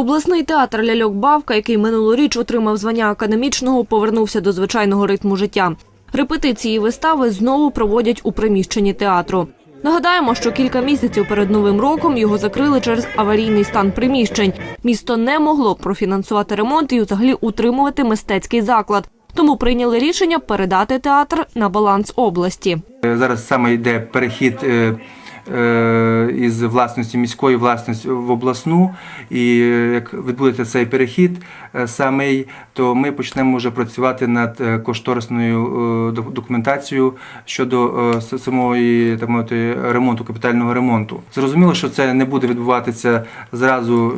Обласний театр ляльок Бавка, який минулоріч отримав звання академічного, повернувся до звичайного ритму життя. Репетиції вистави знову проводять у приміщенні театру. Нагадаємо, що кілька місяців перед новим роком його закрили через аварійний стан приміщень. Місто не могло профінансувати ремонт і взагалі утримувати мистецький заклад. Тому прийняли рішення передати театр на баланс області. Е, Зараз саме йде перехід е, із власності міської власності в обласну. І е, як відбудеться цей перехід е, самий, то ми почнемо вже працювати над е, кошторисною е, документацією щодо е, самої мовити, ремонту, капітального ремонту. Зрозуміло, що це не буде відбуватися зразу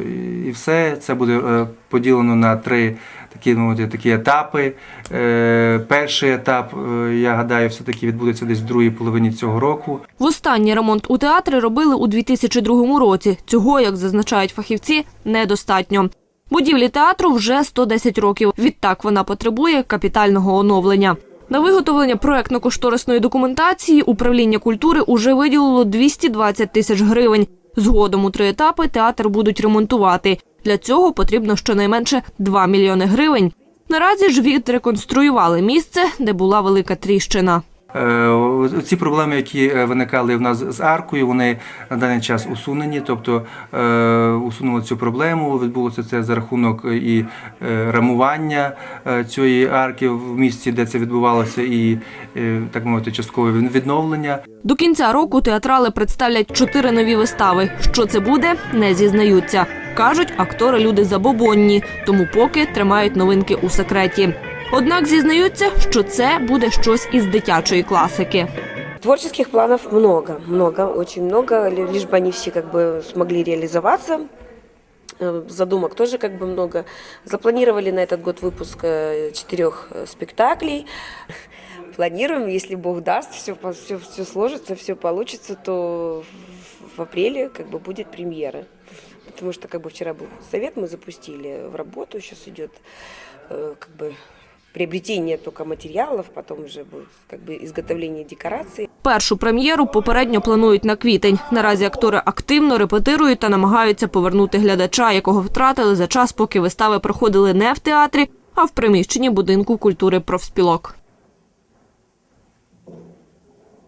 і все. Це буде е, поділено на три такі, ну, такі етапи. Е, перший етап, е, я гадаю, все-таки відбудеться десь в другій половині цього року. Востаннє ремонт у театрі робили у 2002 році. Цього, як зазначають фахівці, недостатньо. Будівлі театру вже 110 років. Відтак вона потребує капітального оновлення. На виготовлення проектно-кошторисної документації управління культури уже виділило 220 тисяч гривень. Згодом у три етапи театр будуть ремонтувати. Для цього потрібно щонайменше 2 мільйони гривень. Наразі ж відреконструювали місце, де була велика тріщина. Е, Ці проблеми, які е, виникали в нас з аркою, вони на даний час усунені, тобто е, усунули цю проблему. Відбулося це за рахунок і рамування цієї арки в місці, де це відбувалося, і так мовити, часткове відновлення. До кінця року театрали представлять чотири нові вистави. Що це буде, не зізнаються. Кажуть, актори люди забобонні, тому поки тримають новинки у секреті. Однак зізнаються, що це буде щось із дитячої класики. Творческих планов много, много, очень много, ли- лишь бы они все как бы смогли реализоваться. Э, Задумок тоже как бы много. Запланировали на этот год выпуск э, четырех э, спектаклей. Планируем, если Бог даст, все, все, все сложится, все получится, то в- в апреле как бы будет премьера. Потому что как бы вчера был совет, мы запустили в работу, сейчас идет э, как бы приобретение только материалов, потом уже будет как бы изготовление декораций. Першу прем'єру попередньо планують на квітень. Наразі актори активно репетирують та намагаються повернути глядача, якого втратили за час, поки вистави проходили не в театрі, а в приміщенні будинку культури профспілок.